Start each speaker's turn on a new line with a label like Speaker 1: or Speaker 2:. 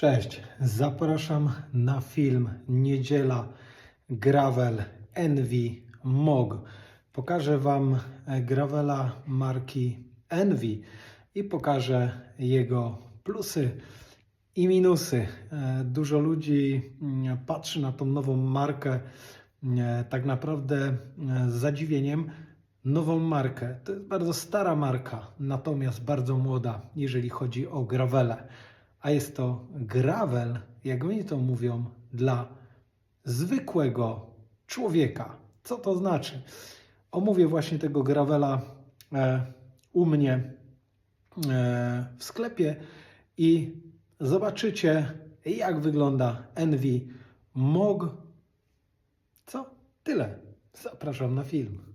Speaker 1: Cześć, zapraszam na film Niedziela Gravel Envy Mog. Pokażę Wam e, gravela marki Envy i pokażę jego plusy i minusy. E, Dużo ludzi mm, patrzy na tą nową markę e, tak naprawdę z zadziwieniem. Nową markę. To jest bardzo stara marka, natomiast bardzo młoda, jeżeli chodzi o gravele. A jest to gravel, jak oni to mówią, dla zwykłego człowieka. Co to znaczy? Omówię właśnie tego gravela e, u mnie e, w sklepie i zobaczycie, jak wygląda Envy Mog. Co? Tyle. Zapraszam na film.